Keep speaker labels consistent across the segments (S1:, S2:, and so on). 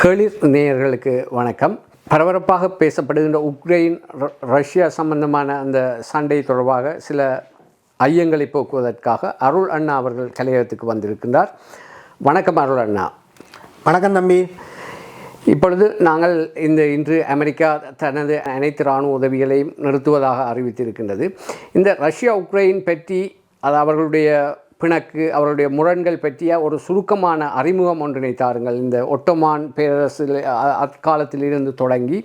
S1: கேளிர் நேயர்களுக்கு வணக்கம். பரபரப்பாக பேசப்படுகின்ற உக்ரைன் ரஷ்யா சம்பந்தமான அந்த சண்டை தொடர்பாக சில ஐயங்களை போக்குவதற்காக அருள் அண்ணா அவர்கள் கலையகத்துக்கு வந்திருக்கின்றார். வணக்கம் அருள் அண்ணா.
S2: வணக்கம் தம்பி.
S1: இப்பொழுது நாங்கள் இந்த இன்று அமெரிக்கா தனது அனைத்து இராணுவ உதவிகளையும் நிறுத்துவதாக அறிவித்திருக்கின்றது. இந்த ரஷ்யா உக்ரைன் பற்றி அது அவர்களுடைய பிணக்கு அவருடைய முரண்கள் பற்றிய ஒரு சுருக்கமான அறிமுகம் ஒன்றினை தாருங்கள். இந்த ஒட்டோமான் பேரரசில் அக்காலத்தில் இருந்து தொடங்கி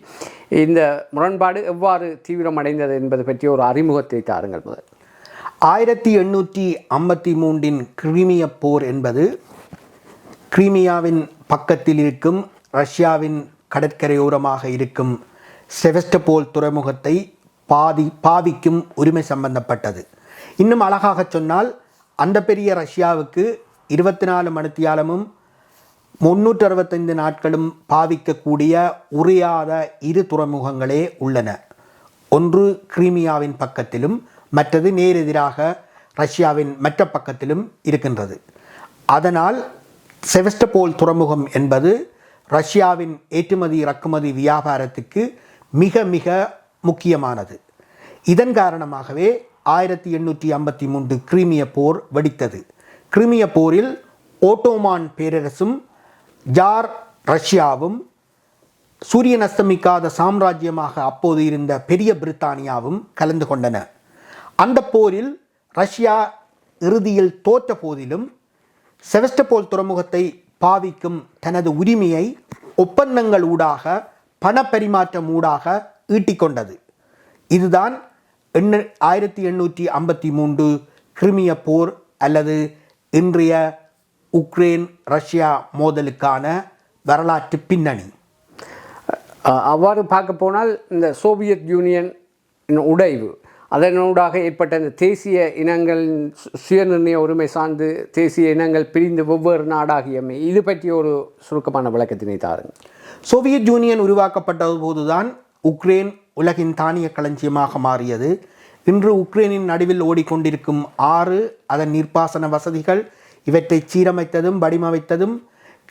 S1: இந்த முரண்பாடு எவ்வாறு தீவிரமடைந்தது என்பது பற்றிய ஒரு அறிமுகத்தை தாருங்கள் முதல்.
S2: ஆயிரத்தி எண்ணூற்றி ஐம்பத்தி மூன்றின் கிரீமிய போர் என்பது கிரீமியாவின் பக்கத்தில் இருக்கும் ரஷ்யாவின் கடற்கரையோரமாக இருக்கும் செவஸ்டபோல் துறைமுகத்தை பாதி பாவிக்கும் உரிமை சம்பந்தப்பட்டது. இன்னும் அழகாக சொன்னால் அந்த பெரிய ரஷ்யாவுக்கு இருபத்தி நாலு மணித்தியாலமும் முன்னூற்றி அறுபத்தைந்து நாட்களும் பாவிக்கக்கூடிய உரியாத இரு துறைமுகங்களே உள்ளன. ஒன்று கிரீமியாவின் பக்கத்திலும் மற்றது நேரெதிராக ரஷ்யாவின் மற்ற பக்கத்திலும் இருக்கின்றது. அதனால் செவஸ்டபோல் துறைமுகம் என்பது ரஷ்யாவின் ஏற்றுமதி இறக்குமதி வியாபாரத்துக்கு மிக மிக முக்கியமானது. இதன் காரணமாகவே ஆயிரத்தி எண்ணூற்றி ஐம்பத்தி மூன்று கிரீமிய போர் வெடித்தது. கிரிமிய போரில் ஓட்டோமான் பேரரசும் ஜார் ரஷ்யாவும் சூரியன் அஸ்தமிக்காத சாம்ராஜ்யமாக அப்போது இருந்த பெரிய பிரித்தானியாவும் கலந்து கொண்டன. அந்த போரில் ரஷ்யா இறுதியில் தோற்ற போதிலும் செவஸ்டபோல் துறைமுகத்தை பாவிக்கும் தனது உரிமையை ஒப்பந்தங்கள் ஊடாக பணப்பரிமாற்றம் ஊடாக ஈட்டிக்கொண்டது. இதுதான் எண்ண ஆயிரத்தி எண்ணூற்றி ஐம்பத்தி மூன்று கிரிமிய போர் அல்லது இன்றைய உக்ரைன் ரஷ்யா மோதலுக்கான வரலாற்று பின்னணி.
S1: அவ்வாறு பார்க்க போனால் இந்த சோவியத் யூனியன் உடைவு அதனூடாக ஏற்பட்ட இந்த தேசிய இனங்களின் சு- சுயநிர்ணய உரிமை சார்ந்து தேசிய இனங்கள் பிரிந்து வெவ்வேறு நாடாகியமை இது பற்றிய ஒரு சுருக்கமான விளக்கத்தினை தாருங்கள்.
S2: சோவியத் யூனியன் உருவாக்கப்பட்ட போதுதான் உக்ரைன் உலகின் தானிய களஞ்சியமாக மாறியது. இன்று உக்ரைனின் நடுவில் ஓடிக்கொண்டிருக்கும் ஆறு அதன் நீர்ப்பாசன வசதிகள் இவற்றை சீரமைத்ததும் வடிவமைத்ததும்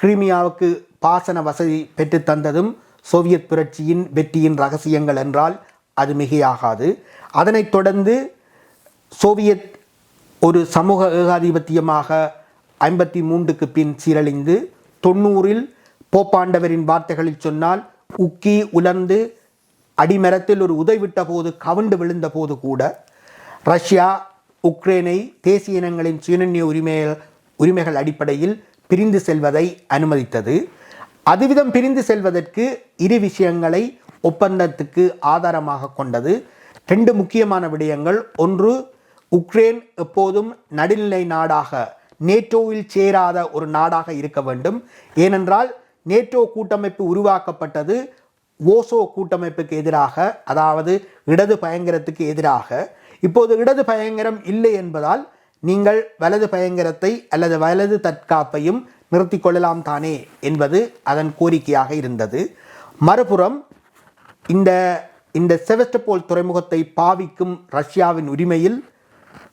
S2: கிரிமியாவுக்கு பாசன வசதி பெற்றுத்தந்ததும் சோவியத் புரட்சியின் வெற்றியின் ரகசியங்கள் என்றால் அது மிகையாகாது. அதனைத் தொடர்ந்து சோவியத் ஒரு சமூக ஏகாதிபத்தியமாக ஐம்பத்தி மூன்றுக்கு பின் சீரழிந்து தொண்ணூறில் போப்பாண்டவரின் வார்த்தைகளில் சொன்னால் உக்கி உலர்ந்து அடிமரத்தில் ஒரு உதைவிட்ட போது கவிண்டு விழுந்த போது கூட ரஷ்யா உக்ரைனை தேசிய இனங்களின் சுயநிர்ணய உரிமைகள் உரிமைகள் அடிப்படையில் பிரிந்து செல்வதை அனுமதித்தது. அதுவிதம் பிரிந்து செல்வதற்கு இரு விஷயங்களை ஒப்பந்தத்துக்கு ஆதாரமாக கொண்டது. ரெண்டு முக்கியமான விடயங்கள். ஒன்று உக்ரைன் எப்போதும் நடுநிலை நாடாக நேட்டோவில் சேராத ஒரு நாடாக இருக்க வேண்டும். ஏனென்றால் நேட்டோ கூட்டமைப்பு உருவாக்கப்பட்டது ஓசோ கூட்டமைப்புக்கு எதிராக அதாவது இடது பயங்கரத்துக்கு எதிராக இப்போது இடது பயங்கரம் இல்லை என்பதால் நீங்கள் வலது பயங்கரத்தை அல்லது வலது தற்காப்பையும் நிறுத்திக் கொள்ளலாம் தானே என்பது அதன் கோரிக்கையாக இருந்தது. மறுபுறம் இந்த இந்த செவஸ்டபோல் துறைமுகத்தை பாவிக்கும் ரஷ்யாவின் உரிமையில்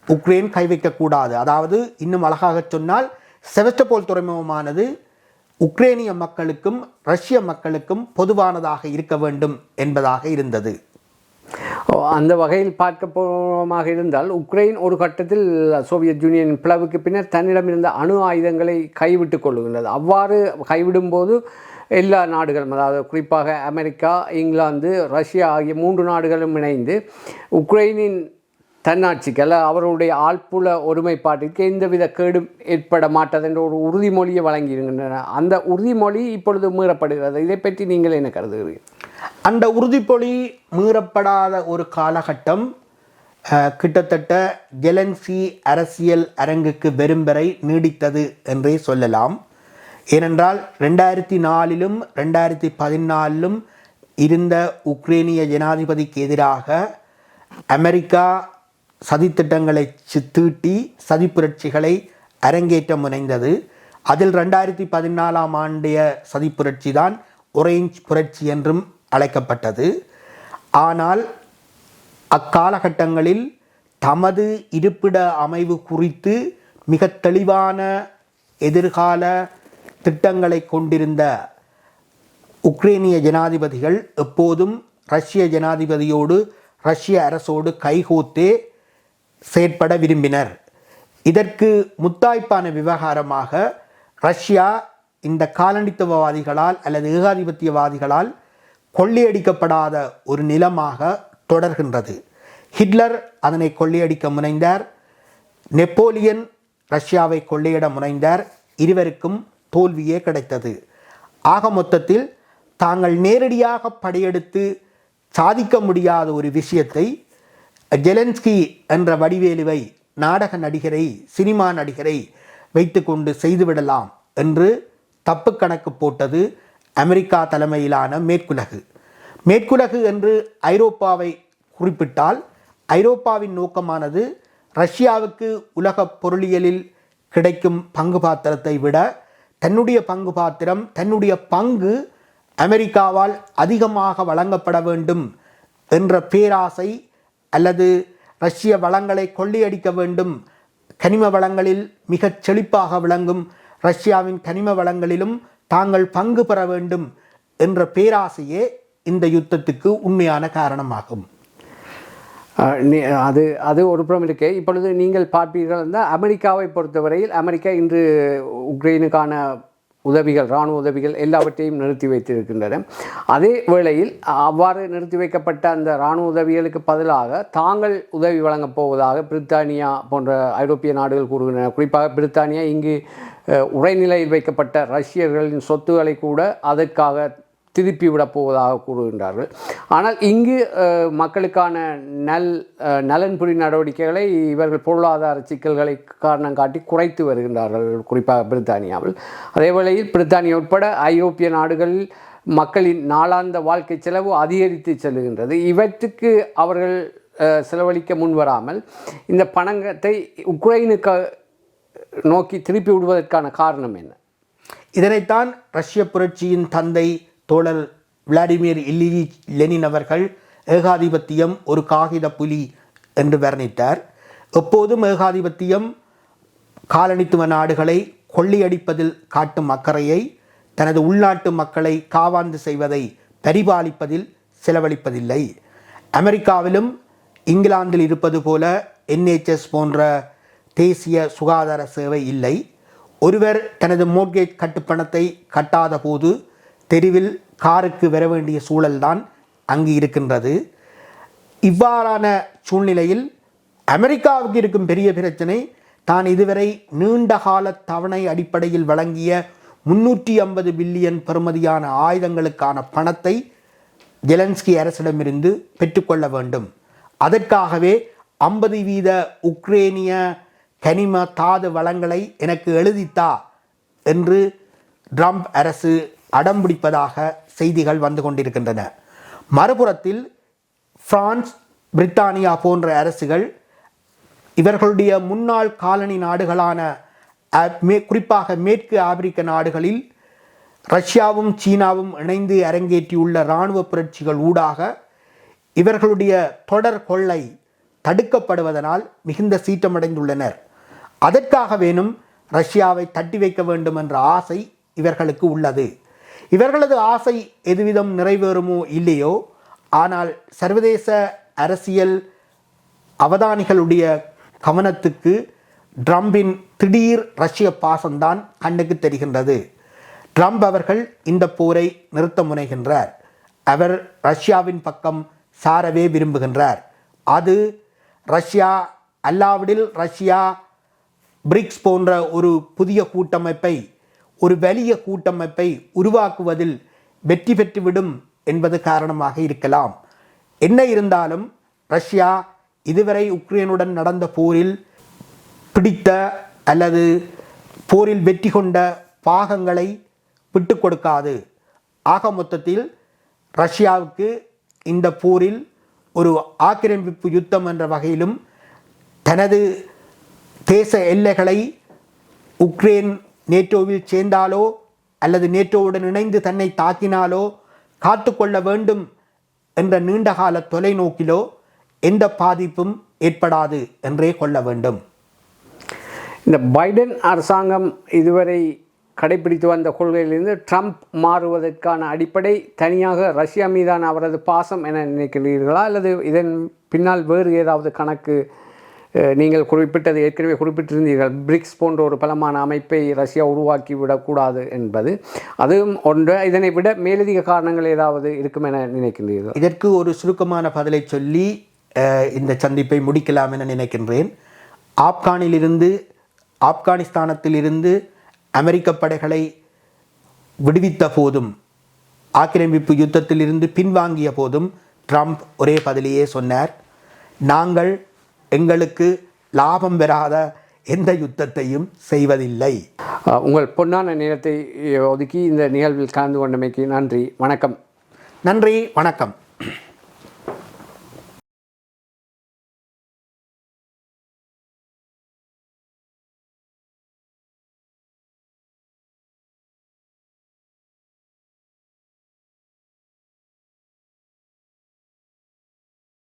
S2: உக்ரைன் கை வைக்கக்கூடாது. அதாவது இன்னும் அழகாக சொன்னால் செவஸ்டபோல் துறைமுகமானது உக்ரேனிய மக்களுக்கும் ரஷ்ய மக்களுக்கும் பொதுவானதாக இருக்க வேண்டும் என்பதாக இருந்தது.
S1: அந்த வகையில் பார்க்க போமாக இருந்தால் உக்ரைன் ஒரு கட்டத்தில் சோவியத் யூனியன் பிளவுக்கு பின்னர் தன்னிடம் இருந்த அணு ஆயுதங்களை கைவிட்டு கொள்ளுகின்றது. அவ்வாறு கைவிடும்போது எல்லா நாடுகளும் அதாவது குறிப்பாக அமெரிக்கா இங்கிலாந்து ரஷ்யா ஆகிய மூன்று நாடுகளும் இணைந்து உக்ரைனின் தன்னாட்சிக்கு அல்ல அவர்களுடைய ஆழ்ப்புல ஒருமைப்பாட்டிற்கு எந்தவித கேடும் ஏற்பட மாட்டது என்ற ஒரு உறுதிமொழியை வழங்கியிருக்கின்றன. அந்த உறுதிமொழி இப்பொழுது மீறப்படுகிறது. இதை பற்றி நீங்கள் என்ன கருதுகிறீர்கள்?
S2: அந்த உறுதிமொழி மீறப்படாத ஒரு காலகட்டம் கிட்டத்தட்ட ஜெலன்சி அரசியல் அரங்குக்கு வெறும் வரை நீடித்தது என்றே சொல்லலாம். ஏனென்றால் ரெண்டாயிரத்தி நாலிலும் ரெண்டாயிரத்தி பதினாலிலும் இருந்த உக்ரேனிய ஜனாதிபதிக்கு எதிராக அமெரிக்கா சதித்திட்டங்களை சி- தீட்டி சதி புரட்சிகளை அரங்கேற்ற முனைந்தது. அதில் ரெண்டாயிரத்தி பதினாலாம் ஆண்டிய சதி புரட்சி தான் ஒரேஞ்ச் புரட்சி என்றும் அழைக்கப்பட்டது. ஆனால் அக்காலகட்டங்களில் தமது இருப்பிட அமைவு குறித்து மிக தெளிவான எதிர்கால திட்டங்களை கொண்டிருந்த உக்ரேனிய ஜனாதிபதிகள் எப்போதும் ரஷ்ய ஜனாதிபதியோடு ரஷ்ய அரசோடு கைகோத்தே செயற்பட விரும்பினர். இதற்கு முத்தாய்ப்பான விவகாரமாக ரஷ்யா இந்த காலனித்துவவாதிகளால் அல்லது ஏகாதிபத்தியவாதிகளால் கொள்ளையடிக்கப்படாத ஒரு நிலமாக தொடர்கின்றது. ஹிட்லர் அதனை கொள்ளையடிக்க முனைந்தார். நெப்போலியன் ரஷ்யாவை கொள்ளையிட முனைந்தார். இருவருக்கும் தோல்வியே கிடைத்தது. ஆக மொத்தத்தில் தாங்கள் நேரடியாக படையெடுத்து சாதிக்க முடியாத ஒரு விஷயத்தை ஜெலன்ஸ்கி என்ற வடிவேலுவை நாடக நடிகரை சினிமா நடிகரை வைத்துக்கொண்டு செய்துவிடலாம் என்று தப்பு கணக்கு போட்டது அமெரிக்கா தலைமையிலான மேற்குலகு. மேற்குலகு என்று ஐரோப்பாவை குறிப்பிட்டால் ஐரோப்பாவின் நோக்கமானது ரஷ்யாவுக்கு உலக பொருளியலில் கிடைக்கும் பங்கு பாத்திரத்தை விட தன்னுடைய பங்கு பாத்திரம் தன்னுடைய பங்கு அமெரிக்காவால் அதிகமாக வழங்கப்பட வேண்டும் என்ற பேராசை அல்லது ரஷ்ய வளங்களை கொள்ளையடிக்க வேண்டும். கனிம வளங்களில் மிகச் செழிப்பாக விளங்கும் ரஷ்யாவின் கனிம வளங்களிலும் தாங்கள் பங்கு பெற வேண்டும் என்ற பேராசையே இந்த யுத்தத்துக்கு உண்மையான காரணமாகும்.
S1: அது அது ஒரு புறம் இருக்கு. இப்பொழுது நீங்கள் பார்ப்பீர்கள் என்றால் அமெரிக்காவை பொறுத்தவரையில் அமெரிக்கா இன்று உக்ரைனுக்கான உதவிகள் இராணுவ உதவிகள் எல்லாவற்றையும் நிறுத்தி வைத்திருக்கின்றன. அதே வேளையில் அவ்வாறு நிறுத்தி வைக்கப்பட்ட அந்த இராணுவ உதவிகளுக்கு பதிலாக தாங்கள் உதவி வழங்கப் போவதாக பிரித்தானியா போன்ற ஐரோப்பிய நாடுகள் கூறுகின்றன. குறிப்பாக பிரித்தானியா இங்கு உரைநிலையில் வைக்கப்பட்ட ரஷ்யர்களின் சொத்துக்களை கூட அதற்காக திருப்பி விடப்போவதாக கூறுகின்றார்கள் ஆனால் இங்கு மக்களுக்கான நல் நலன்புரி நடவடிக்கைகளை இவர்கள் பொருளாதார சிக்கல்களை காரணம் காட்டி குறைத்து வருகின்றார்கள் குறிப்பாக பிரித்தானியாவில். அதே வேளையில் பிரித்தானியா உட்பட ஐரோப்பிய நாடுகளில் மக்களின் நாளாந்த வாழ்க்கை செலவு அதிகரித்து செல்கின்றது இவற்றுக்கு அவர்கள் செலவழிக்க முன்வராமல் இந்த பணத்தை உக்ரைனுக்கு நோக்கி திருப்பி விடுவதற்கான காரணம் என்ன?
S2: இதனைத்தான் ரஷ்ய புரட்சியின் தந்தை தோழர் விளாடிமிர் இல்லி லெனின் அவர்கள் ஏகாதிபத்தியம் ஒரு காகித புலி என்று வர்ணித்தார். எப்போதும் ஏகாதிபத்தியம் காலனித்துவ நாடுகளை கொள்ளையடிப்பதில் காட்டும் அக்கறையை தனது உள்நாட்டு மக்களை காவாந்து செய்வதை பரிபாலிப்பதில் செலவழிப்பதில்லை. அமெரிக்காவிலும் இங்கிலாந்தில் இருப்பது போல என்ஹெச்எஸ் போன்ற தேசிய சுகாதார சேவை இல்லை. ஒருவர் தனது மோட்கேஜ் கட்டுப்பணத்தை கட்டாத போது தெருவில் காருக்கு வர வேண்டிய சூழல்தான் அங்கு இருக்கின்றது. இவ்வாறான சூழ்நிலையில் அமெரிக்காவுக்கு இருக்கும் பெரிய பிரச்சனை தான் இதுவரை நீண்டகால தவணை அடிப்படையில் வழங்கிய முன்னூற்றி ஐம்பது பில்லியன் பெறுமதியான ஆயுதங்களுக்கான பணத்தை ஜெலன்ஸ்கி அரசிடமிருந்து பெற்றுக்கொள்ள வேண்டும். அதற்காகவே ஐம்பது வீத உக்ரேனிய கனிம தாது வளங்களை எனக்கு எழுதித்தா என்று ட்ரம்ப் அரசு அடம்பிடிப்பதாக செய்திகள் வந்து கொண்டிருக்கின்றன. மறுபுறத்தில் பிரான்ஸ் பிரித்தானியா போன்ற அரசுகள் இவர்களுடைய முன்னாள் காலனி நாடுகளான மே- குறிப்பாக மேற்கு ஆப்பிரிக்க நாடுகளில் ரஷ்யாவும் சீனாவும் இணைந்து அரங்கேற்றியுள்ள இராணுவ புரட்சிகள் ஊடாக இவர்களுடைய தொடர் கொள்ளை தடுக்கப்படுவதனால் மிகுந்த சீற்றமடைந்துள்ளனர். அதற்காக வேணும் ரஷ்யாவை தட்டி வைக்க வேண்டும் என்ற ஆசை இவர்களுக்கு உள்ளது. இவர்களது ஆசை எதுவிதம் நிறைவேறுமோ இல்லையோ? ஆனால் சர்வதேச அரசியல் அவதானிகளுடைய கவனத்துக்கு ட்ரம்பின் திடீர் ரஷ்ய பாசம்தான் கண்ணுக்கு தெரிகின்றது. ட்ரம்ப் அவர்கள் இந்த போரை நிறுத்த முனைகின்றார். அவர் ரஷ்யாவின் பக்கம் சாரவே விரும்புகின்றார். அது ரஷ்யா அல்லாவிடில் ரஷ்யா பிரிக்ஸ் போன்ற ஒரு புதிய கூட்டமைப்பை ஒரு வலிய கூட்டமைப்பை உருவாக்குவதில் வெற்றி பெற்றுவிடும் என்பது காரணமாக இருக்கலாம். என்ன இருந்தாலும் ரஷ்யா இதுவரை உக்ரைனுடன் நடந்த போரில் பிடித்த அல்லது போரில் வெற்றி கொண்ட பாகங்களை விட்டு கொடுக்காது. ஆக மொத்தத்தில் ரஷ்யாவுக்கு இந்த போரில் ஒரு ஆக்கிரமிப்பு யுத்தம் என்ற வகையிலும் தனது தேச எல்லைகளை உக்ரைன் நேட்டோவில் சேர்ந்தாலோ அல்லது நேட்டோவுடன் இணைந்து தன்னை தாக்கினாலோ காத்துக்கொள்ள வேண்டும் என்ற நீண்டகால தொலைநோக்கிலோ எந்த பாதிப்பும் ஏற்படாது என்றே கொள்ள வேண்டும்.
S1: இந்த பைடன் அரசாங்கம் இதுவரை கடைபிடித்து வந்த கொள்கையிலிருந்து ட்ரம்ப் மாறுவதற்கான அடிப்படை தனியாக ரஷ்யா மீதான அவரது பாசம் என நினைக்கிறீர்களா? அல்லது இதன் பின்னால் வேறு ஏதாவது கணக்கு நீங்கள் குறிப்பிட்டது ஏற்கனவே குறிப்பிட்டிருந்தீர்கள் பிரிக்ஸ் போன்ற ஒரு பலமான அமைப்பை ரஷ்யா உருவாக்கி விடக்கூடாது என்பது. அதுவும் ஒன்று. இதனை விட மேலதிக காரணங்கள் ஏதாவது இருக்கும் என நினைக்கின்றீர்கள்?
S2: இதற்கு ஒரு சுருக்கமான பதிலை சொல்லி இந்த சந்திப்பை முடிக்கலாம் என நினைக்கின்றேன். ஆப்கானிலிருந்து ஆப்கானிஸ்தானத்திலிருந்து அமெரிக்க படைகளை விடுவித்த போதும் ஆக்கிரமிப்பு யுத்தத்திலிருந்து பின்வாங்கிய போதும் ட்ரம்ப் ஒரே பதிலையே சொன்னார். நாங்கள் எங்களுக்கு லாபம் பெறாத எந்த யுத்தத்தையும் செய்வதில்லை.
S1: உங்கள் பொன்னான நேரத்தை ஒதுக்கி இந்த நிகழ்வில் கலந்து கொண்டமைக்கு நன்றி வணக்கம்.
S2: நன்றி வணக்கம்.